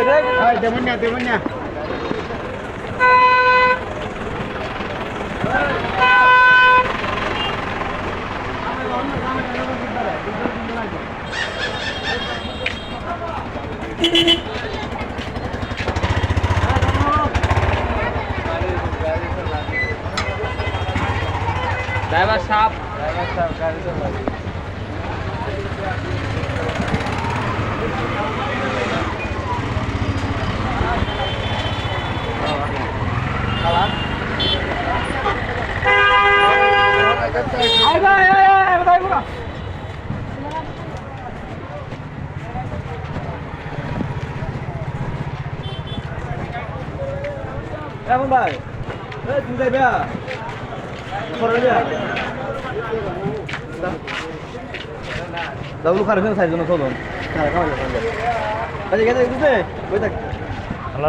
উঠে সাইডে দেবেন না দেবেন ড্রাইভার সাপ ড্রাইভার সাপ গাড়ি চালায় এমন ভাই তুমি যাইবে করে যা। দাউলু খারে ফেন সাইজ না চলুন আচ্ছা গেছে বুঝতে বই থাক। ভালো